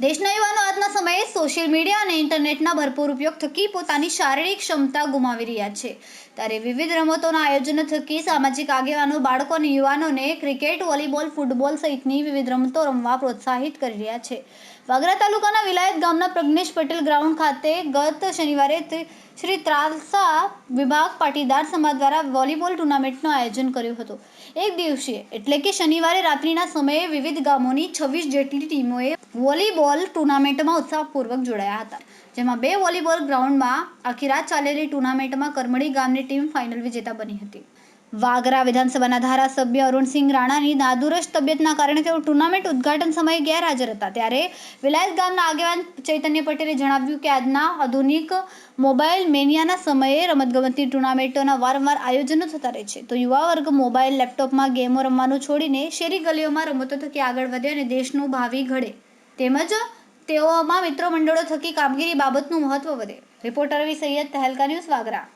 દેશના યુવા યુવાનોએ સોશિયલ મીડિયા અને ઇન્ટરનેટના ભરપૂર ઉપયોગ થકી પોતાની શારીરિક ક્ષમતા ગુમાવી રહ્યા છે. ત્યારે વિવિધ રમતોના આયોજન થકી સામાજિક આગેવાનો, બાળકો અને યુવાનોને ક્રિકેટ, વોલીબોલ, ફૂટબોલ સહિતની વિવિધ રમતો રમવા પ્રોત્સાહિત કરી રહ્યા છે. વાગરા તાલુકાના વિલાયત ગામના પ્રજ્ઞેશ પટેલ ગ્રાઉન્ડ ખાતે ગત શનિવારે શ્રી ત્રાલસા વિભાગ પાટીદાર સમાજ દ્વારા વોલીબોલ ટુર્નામેન્ટનું આયોજન કર્યું હતું. એક દિવસીય, એટલે કે શનિવારે રાત્રિના સમયે વિવિધ ગામોની છવ્વીસ જેટલી ટીમોએ વોલીબોલ ટુર્નામેન્ટમાં ઉત્સાહપૂર્વક જોડાયા હતા. જેમાં બે વોલીબોલ ગ્રાઉન્ડમાં આખી રાત ચાલેલી ટુર્નામેન્ટમાં કરમડી ગામની ટીમ ફાઇનલ વિજેતા બની હતી. વાગરા વિધાનસભાના ધારાસભ્ય અરુણસિંહ રાણાની નાદુરસ્ત તબિયતના કારણે તેઓ ટુર્નામેન્ટ ઉદ્ઘાટન સમયે ગેરહાજર હતા. ત્યારે વિલાયત ગામના આગેવાન ચૈતન્ય પટેલે જણાવ્યું કે આજના આધુનિક મોબાઈલ મેનિયાના સમયે રમતગમતની ટુર્નામેન્ટોના વારંવાર આયોજનો થતા રહે છે. તો યુવા વર્ગ મોબાઈલ લેપટોપમાં ગેમો રમવાનું છોડીને શેરી ગલીઓમાં રમતો થકી આગળ વધે અને દેશનું ભાવિ ઘડે. તેમજ તેઓમાં મિત્રો મંડળો થકી કામગીરી બાબતનું મહત્વ વધે. Reporter Ravi Syed Tehelka news Vagra.